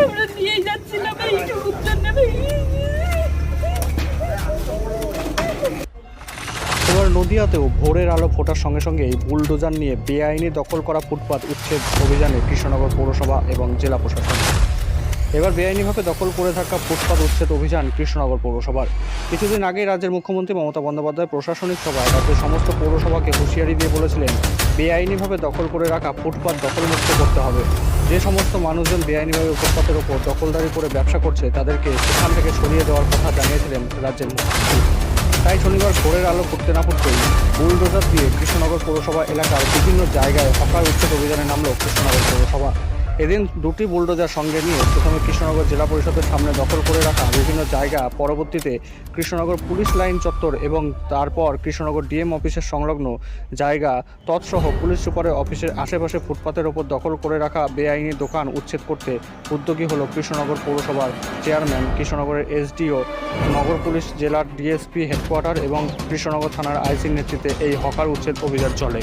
আমরা নিয়ে নদিয়াতেও ভোরের আলো ফোটার সঙ্গে সঙ্গে এই বুলডোজার নিয়ে বেআইনি দখল করা ফুটপাত উচ্ছেদ অভিযানে কৃষ্ণনগর পৌরসভা এবং জেলা প্রশাসন। এবার বেআইনিভাবে দখল করে থাকা ফুটপাত উচ্ছেদ অভিযান কৃষ্ণনগর পৌরসভার। কিছুদিন আগেই রাজ্যের মুখ্যমন্ত্রী মমতা বন্দ্যোপাধ্যায় প্রশাসনিক সভায় রাজ্যের সমস্ত পৌরসভাকে হুঁশিয়ারি দিয়ে বলেছিলেন বেআইনিভাবে দখল করে রাখা ফুটপাত দখলমুক্ত করতে হবে। যে সমস্ত মানুষজন বেআইনিভাবে ফুটপাতের ওপর দখলদারি করে ব্যবসা করছে, তাদেরকে সেখান থেকে সরিয়ে দেওয়ার কথা জানিয়েছিলেন রাজ্যের মুখ্যমন্ত্রী। তাই শনিবার ভোরের আলো ফুটতে না ফুটতেই বুলডোজার দিয়ে কৃষ্ণনগর পৌরসভা এলাকার বিভিন্ন জায়গায় হকার উচ্ছেদ অভিযানে নামল কৃষ্ণনগর পৌরসভা। এদিন দুটি বুলডোজার সঙ্গে নিয়ে প্রথমে কৃষ্ণনগর জেলা পরিষদের সামনে দখল করে রাখা বিভিন্ন জায়গা, পরবর্তীতে কৃষ্ণনগর পুলিশ লাইন চত্বর এবং তারপর কৃষ্ণনগর ডিএম অফিসের সংলগ্ন জায়গা, তৎসহ পুলিশ সুপারের অফিসের আশেপাশে ফুটপাতের ওপর দখল করে রাখা বেআইনি দোকান উচ্ছেদ করতে উদ্যোগী হলো কৃষ্ণনগর পৌরসভার চেয়ারম্যান, কৃষ্ণনগরের এসডিও, নগর পুলিশ জেলার ডিএসপি হেডকোয়ার্টার এবং কৃষ্ণনগর থানার আইসির নেতৃত্বে এই হকার উচ্ছেদ অভিযান চলে।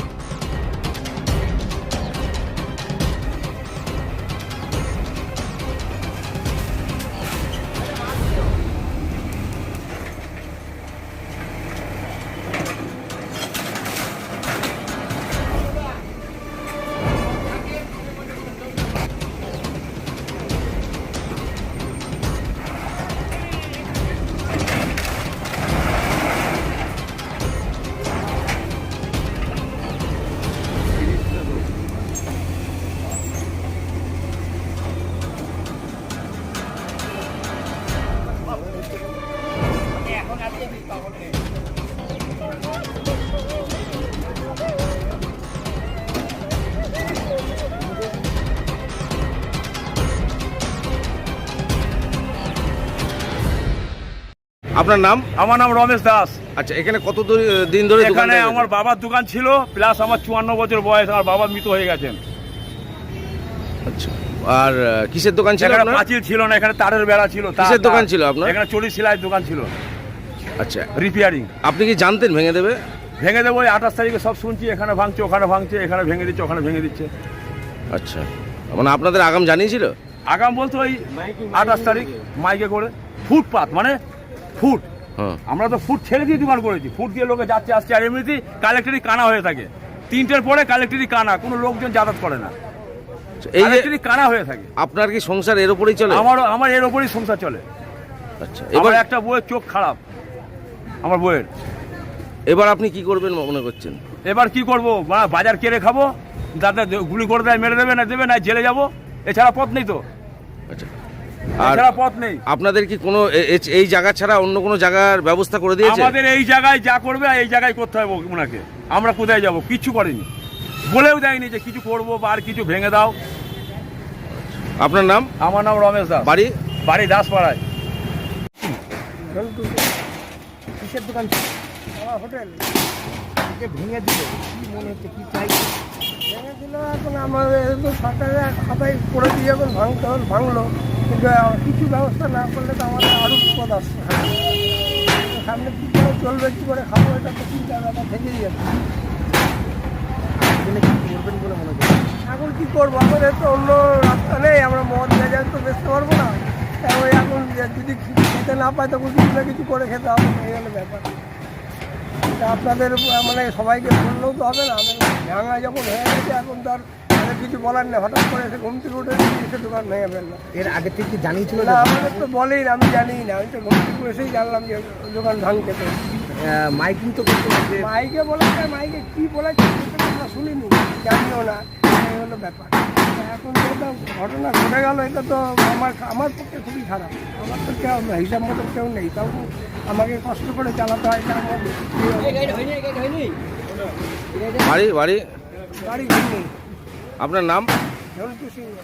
আপনার নাম? আমার নাম রমেশ দাস। আচ্ছা এখানে কত দিন ধরে এখানে আমার বাবার দোকান ছিল প্লাস আমার চুয়ান্ন বছর বয়স আমার বাবা মৃত হয়ে গেছেন। আচ্ছা আর কিসের দোকান ছিল এখানে? পাঁচিল ছিল না এখানে তারের বেড়া ছিল কিসের দোকান ছিল আপনার? এখানে চল্লিশ সেলাইয়ের দোকান ছিল। আচ্ছা রিপেয়ারিং আপনি কি জানতেন ভেঙে দেবে? ভেঙে দেবো ওই আঠাশ তারিখে সব শুনছি এখানে ভাঙছে ওখানে ভাঙছে এখানে ভেঙে দিচ্ছে ওখানে ভেঙে দিচ্ছে। আচ্ছা মানে আপনাদের আগাম জানিয়েছিল? আগাম বলতে ওই আঠাশ তারিখ মাইকে করে। ফুটপাত মানে ফুট। হ্যাঁ। আমরা তো ফুট ছেড়ে দিয়ে দোকান করেছি। ফুট দিয়ে লোকে যাচ্ছে আসছে আর এমনিতেই কালেক্টরি কানা হয়ে থাকে। তিনটের পরে কালেক্টরি কানা কোনো লোকজন যাতায়াত করে না। আচ্ছা, এই যে কানা হয়ে থাকে। আপনার কি সংসার এর উপরেই চলে? আমারও আমার এর ওপরই সংসার চলে। আচ্ছা এবার একটা বইয়ের চোখ খারাপ। আমার বইয়ের। এবার আপনি কি করবেন মনে করছেন? এবার কি করব? বাজার কেড়ে খাব। যাতে গুলি করে দেয় মেরে দেবে না দেবে না জেলে যাব। এছাড়া পথ নেই তো। আর পথ নেই। আপনাদের কি কোনো এই জায়গা ছাড়া অন্য কোনো জায়গার ব্যবস্থা করে দিয়েছে? আমাদের এই জায়গায় যা করবে এই জায়গায় করতে হবে ওনাকে। আমরা কোথায় যাব? কিচ্ছু করেনি। বলেও দেয়নি যে কিছু করব বা আর কিছু ভেঙে দাও। আপনার নাম? আমার নাম রমেশ দাস। বাড়ি? বাড়ি দাসপাড়ায়। কিসের দোকান হোটেল। ভেঙে দিল। কি মনে হচ্ছে কি চাই? ভেঙে দিল এখন আমাদের সরকারের খাতায় করে দিয়ে এখন ভাঙতে হল ভাঙলো। কিন্তু কিছু ব্যবস্থা না করলে তো আমাদের আরও বিপদ আসছে সামনে কী করে চলবে কী করে খাব এটা তো চিন্তা ব্যাপার থেকেই যাচ্ছে এখানে কি করবেন বলে মনে করি এখন কী করব? আমাদের তো অন্য রাস্তা নেই আমরা মদ ভেজাল তো বেচতে পারব না। তাই এখন যদি খেতে না পাই তখন কিছু না কিছু করে খেতে হবে এই হলো ব্যাপার। আপনাদের মানে সবাইকে বললেও তো হবে না আমাদের ভাঙা যখন হয়ে গেছে এখন তো আর কিছু বলার নেই। হঠাৎ করে এসে ঘুম থেকে উঠে এসে দোকান ভেঙে ফেলল এর আগে থেকে কি জানিয়েছিল না আমাদের তো বলেই না আমি জানি না। আমি তো ঘুম থেকে এসেই জানলাম যে দোকান ভাঙতে তো। মাইকিং তো করতে হবে মাইকে বলেছে মাইকে কি বলেছে আমরা শুনিনি জানিও না। এই হলো ব্যাপার। এখন যেটা ঘটনা ঘটে গেল এটা তো আমার আমার পক্ষে খুবই খারাপ। আমার তো কেউ হিসাব মতো কেউ নেই। তাও আমাকে কষ্ট করে চালাতে হয় বাড়ি বাড়ি? বাড়ি আপনার নাম? ঝন্টু সিংহ।